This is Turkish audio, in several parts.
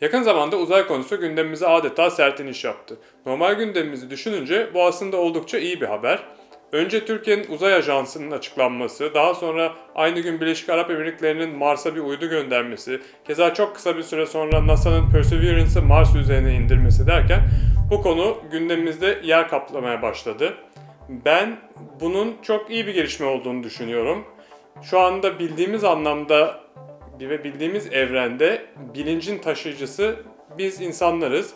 Yakın zamanda uzay konusu gündemimize adeta sertiniş yaptı. Normal gündemimizi düşününce bu aslında oldukça iyi bir haber. Önce Türkiye'nin uzay ajansının açıklanması, daha sonra aynı gün Birleşik Arap Emirlikleri'nin Mars'a bir uydu göndermesi, keza çok kısa bir süre sonra NASA'nın Perseverance'ı Mars üzerine indirmesi derken bu konu gündemimizde yer kaplamaya başladı. Ben bunun çok iyi bir gelişme olduğunu düşünüyorum. Şu anda bildiğimiz anlamda ve bildiğimiz evrende bilincin taşıyıcısı biz insanlarız.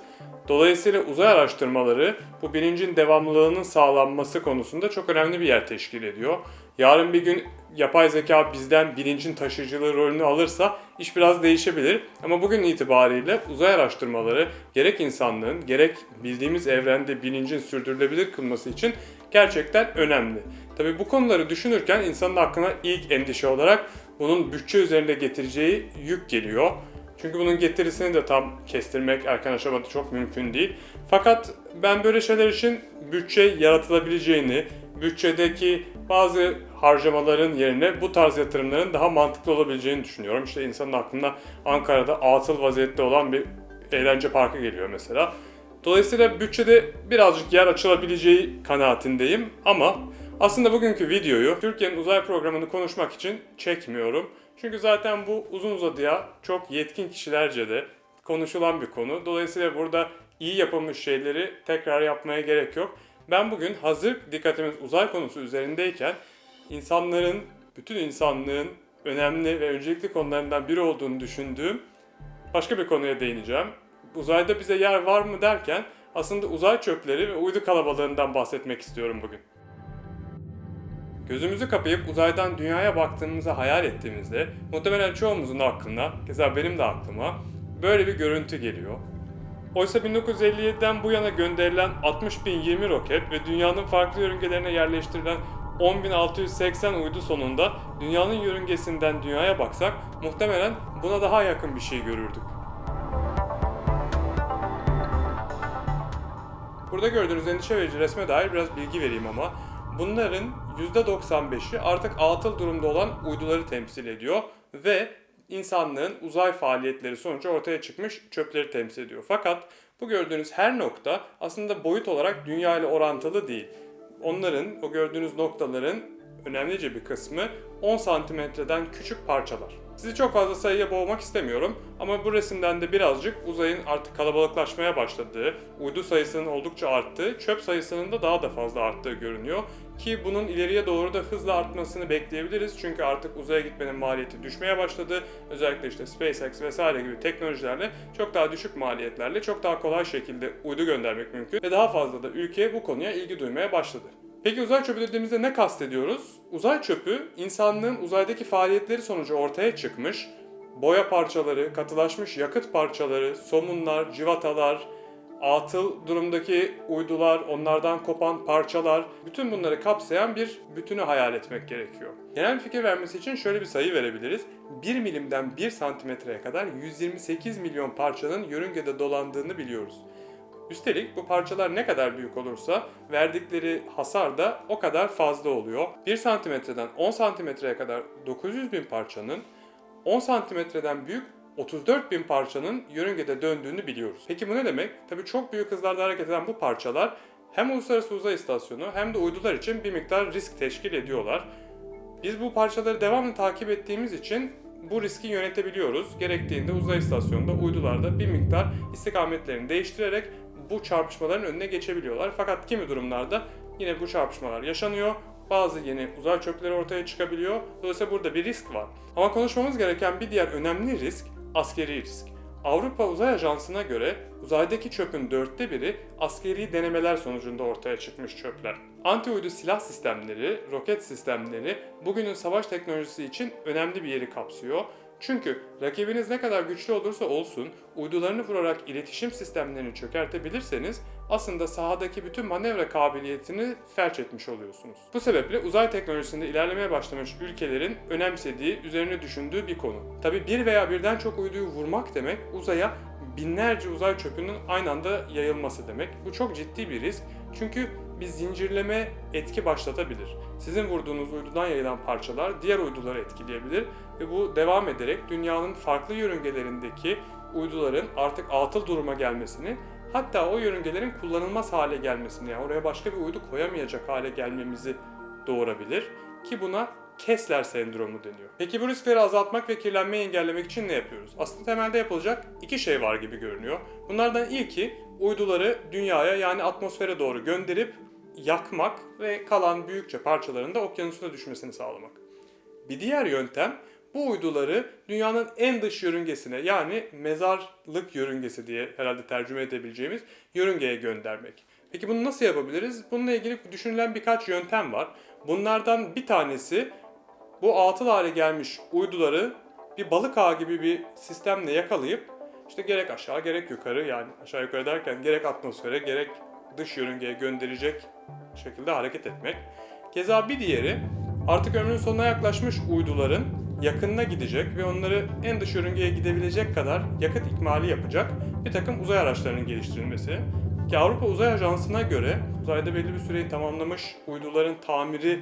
Dolayısıyla uzay araştırmaları bu bilincin devamlılığının sağlanması konusunda çok önemli bir yer teşkil ediyor. Yarın bir gün yapay zeka bizden bilincin taşıyıcılığı rolünü alırsa iş biraz değişebilir. Ama bugün itibariyle uzay araştırmaları gerek insanlığın gerek bildiğimiz evrende bilincin sürdürülebilir kılması için gerçekten önemli. Tabi bu konuları düşünürken insanın aklına ilk endişe olarak bunun bütçe üzerinde getireceği yük geliyor. Çünkü bunun getirisini de tam kestirmek erken aşamada çok mümkün değil. Fakat ben böyle şeyler için bütçe yaratılabileceğini, bütçedeki bazı harcamaların yerine bu tarz yatırımların daha mantıklı olabileceğini düşünüyorum. İşte insanın aklına Ankara'da atıl vaziyette olan bir eğlence parkı geliyor mesela. Dolayısıyla bütçede birazcık yer açılabileceği kanaatindeyim ama aslında bugünkü videoyu Türkiye'nin uzay programını konuşmak için çekmiyorum. Çünkü zaten bu uzun uzadıya çok yetkin kişilerce de konuşulan bir konu. Dolayısıyla burada iyi yapılmış şeyleri tekrar yapmaya gerek yok. Ben bugün hazır dikkatimiz uzay konusu üzerindeyken insanların, bütün insanlığın önemli ve öncelikli konularından biri olduğunu düşündüğüm başka bir konuya değineceğim. Uzayda bize yer var mı derken aslında uzay çöpleri ve uydu kalabalığından bahsetmek istiyorum bugün. Gözümüzü kapayıp uzaydan dünyaya baktığımızı hayal ettiğimizde muhtemelen çoğumuzun aklına, keza benim de aklıma böyle bir görüntü geliyor. Oysa 1957'den bu yana gönderilen 60.020 roket ve dünyanın farklı yörüngelerine yerleştirilen 10.680 uydu sonunda dünyanın yörüngesinden dünyaya baksak muhtemelen buna daha yakın bir şey görürdük. Burada gördüğünüz endişe verici resme dair biraz bilgi vereyim ama bunların %95'i artık atıl durumda olan uyduları temsil ediyor ve insanlığın uzay faaliyetleri sonucu ortaya çıkmış çöpleri temsil ediyor. Fakat bu gördüğünüz her nokta aslında boyut olarak dünya ile orantılı değil. Onların, o gördüğünüz noktaların önemlice bir kısmı 10 santimetreden küçük parçalar. Sizi çok fazla sayıya boğmak istemiyorum ama bu resimden de birazcık uzayın artık kalabalıklaşmaya başladığı, uydu sayısının oldukça arttığı, çöp sayısının da daha da fazla arttığı görünüyor. Ki bunun ileriye doğru da hızla artmasını bekleyebiliriz. Çünkü artık uzaya gitmenin maliyeti düşmeye başladı. Özellikle işte SpaceX vesaire gibi teknolojilerle çok daha düşük maliyetlerle çok daha kolay şekilde uydu göndermek mümkün. Ve daha fazla da ülke bu konuya ilgi duymaya başladı. Peki uzay çöpü dediğimizde ne kastediyoruz? Uzay çöpü insanlığın uzaydaki faaliyetleri sonucu ortaya çıkmış boya parçaları, katılaşmış yakıt parçaları, somunlar, civatalar, atıl durumdaki uydular, onlardan kopan parçalar, bütün bunları kapsayan bir bütünü hayal etmek gerekiyor. Genel bir fikir vermesi için şöyle bir sayı verebiliriz. 1 milimden 1 santimetreye kadar 128 milyon parçanın yörüngede dolandığını biliyoruz. Üstelik bu parçalar ne kadar büyük olursa verdikleri hasar da o kadar fazla oluyor. 1 santimetreden 10 santimetreye kadar 900 bin parçanın 10 santimetreden büyük 34 bin parçanın yörüngede döndüğünü biliyoruz. Peki bu ne demek? Tabii çok büyük hızlarda hareket eden bu parçalar hem Uluslararası Uzay İstasyonu hem de uydular için bir miktar risk teşkil ediyorlar. Biz bu parçaları devamlı takip ettiğimiz için bu riski yönetebiliyoruz. Gerektiğinde uzay istasyonunda uydularda bir miktar istikametlerini değiştirerek bu çarpışmaların önüne geçebiliyorlar. Fakat kimi durumlarda yine bu çarpışmalar yaşanıyor. Bazı yeni uzay çöpleri ortaya çıkabiliyor. Dolayısıyla burada bir risk var. Ama konuşmamız gereken bir diğer önemli risk askeri risk. Avrupa Uzay Ajansı'na göre uzaydaki çöpün dörtte biri askeri denemeler sonucunda ortaya çıkmış çöpler. Anti uydu silah sistemleri, roket sistemleri bugünün savaş teknolojisi için önemli bir yeri kapsıyor. Çünkü rakibiniz ne kadar güçlü olursa olsun uydularını vurarak iletişim sistemlerini çökertebilirseniz aslında sahadaki bütün manevra kabiliyetini felç etmiş oluyorsunuz. Bu sebeple uzay teknolojisinde ilerlemeye başlamış ülkelerin önemsediği, üzerine düşündüğü bir konu. Tabi bir veya birden çok uyduyu vurmak demek uzaya binlerce uzay çöpünün aynı anda yayılması demek. Bu çok ciddi bir risk. Çünkü bir zincirleme etki başlatabilir. Sizin vurduğunuz uydudan yayılan parçalar diğer uyduları etkileyebilir ve bu devam ederek dünyanın farklı yörüngelerindeki uyduların artık atıl duruma gelmesini hatta o yörüngelerin kullanılmaz hale gelmesini yani oraya başka bir uydu koyamayacak hale gelmemizi doğurabilir ki buna Kessler sendromu deniyor. Peki bu riskleri azaltmak ve kirlenmeyi engellemek için ne yapıyoruz? Aslında temelde yapılacak iki şey var gibi görünüyor. Bunlardan ilki uyduları dünyaya yani atmosfere doğru gönderip yakmak ve kalan büyükçe parçaların da okyanusuna düşmesini sağlamak. Bir diğer yöntem bu uyduları dünyanın en dış yörüngesine yani mezarlık yörüngesi diye herhalde tercüme edebileceğimiz yörüngeye göndermek. Peki bunu nasıl yapabiliriz? Bununla ilgili düşünülen birkaç yöntem var. Bunlardan bir tanesi bu atıl hale gelmiş uyduları bir balık ağı gibi bir sistemle yakalayıp işte gerek aşağı gerek yukarı yani aşağı yukarı derken gerek atmosfere gerek dış yörüngeye gönderecek şekilde hareket etmek. Keza bir diğeri artık ömrünün sonuna yaklaşmış uyduların yakınına gidecek ve onları en dış yörüngeye gidebilecek kadar yakıt ikmali yapacak bir takım uzay araçlarının geliştirilmesi. Ki Avrupa Uzay Ajansı'na göre uzayda belli bir süreyi tamamlamış uyduların tamiri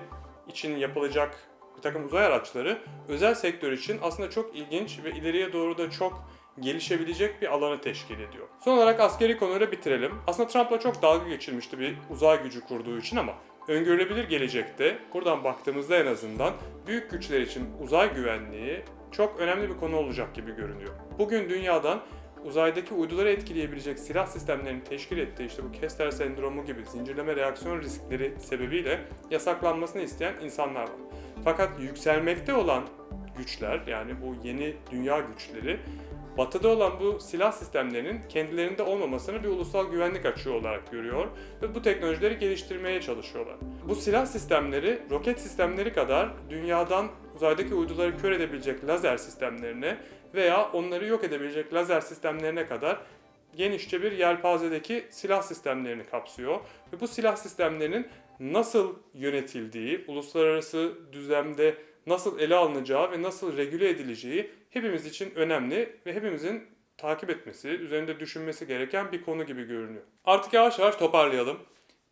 için yapılacak bir takım uzay araçları özel sektör için aslında çok ilginç ve ileriye doğru da çok gelişebilecek bir alanı teşkil ediyor. Son olarak askeri konuyla bitirelim. Aslında Trump'la çok dalga geçilmişti bir uzay gücü kurduğu için ama öngörülebilir gelecekte buradan baktığımızda en azından büyük güçler için uzay güvenliği çok önemli bir konu olacak gibi görünüyor. Bugün dünyadan uzaydaki uyduları etkileyebilecek silah sistemlerini teşkil ettiği işte bu Kessler sendromu gibi zincirleme reaksiyon riskleri sebebiyle yasaklanmasını isteyen insanlar var. Fakat yükselmekte olan güçler yani bu yeni dünya güçleri Batı'da olan bu silah sistemlerinin kendilerinde olmamasını bir ulusal güvenlik açığı olarak görüyor ve bu teknolojileri geliştirmeye çalışıyorlar. Bu silah sistemleri roket sistemleri kadar dünyadan uzaydaki uyduları kör edebilecek lazer sistemlerine veya onları yok edebilecek lazer sistemlerine kadar genişçe bir yelpazedeki silah sistemlerini kapsıyor. Ve bu silah sistemlerinin nasıl yönetildiği, uluslararası düzlemde nasıl ele alınacağı ve nasıl regüle edileceği hepimiz için önemli ve hepimizin takip etmesi, üzerinde düşünmesi gereken bir konu gibi görünüyor. Artık yavaş yavaş toparlayalım.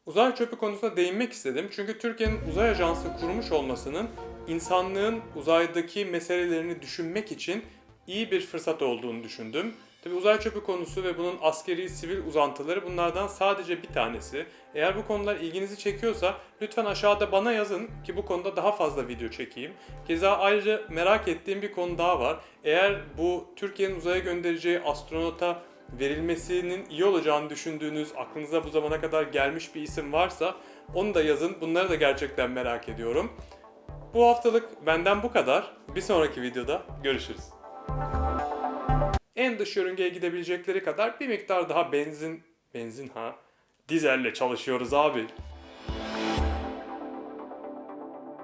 Uzay çöpü konusuna değinmek istedim çünkü Türkiye'nin uzay ajansı kurmuş olmasının insanlığın uzaydaki meselelerini düşünmek için iyi bir fırsat olduğunu düşündüm. Tabi uzay çöpü konusu ve bunun askeri sivil uzantıları bunlardan sadece bir tanesi. Eğer bu konular ilginizi çekiyorsa lütfen aşağıda bana yazın ki bu konuda daha fazla video çekeyim. Keza ayrıca merak ettiğim bir konu daha var. Eğer bu Türkiye'nin uzaya göndereceği astronota verilmesinin iyi olacağını düşündüğünüz, aklınıza bu zamana kadar gelmiş bir isim varsa onu da yazın. Bunları da gerçekten merak ediyorum. Bu haftalık benden bu kadar. Bir sonraki videoda görüşürüz. En dış yörüngeye gidebilecekleri kadar bir miktar daha benzin, benzin ha, dizelle çalışıyoruz abi.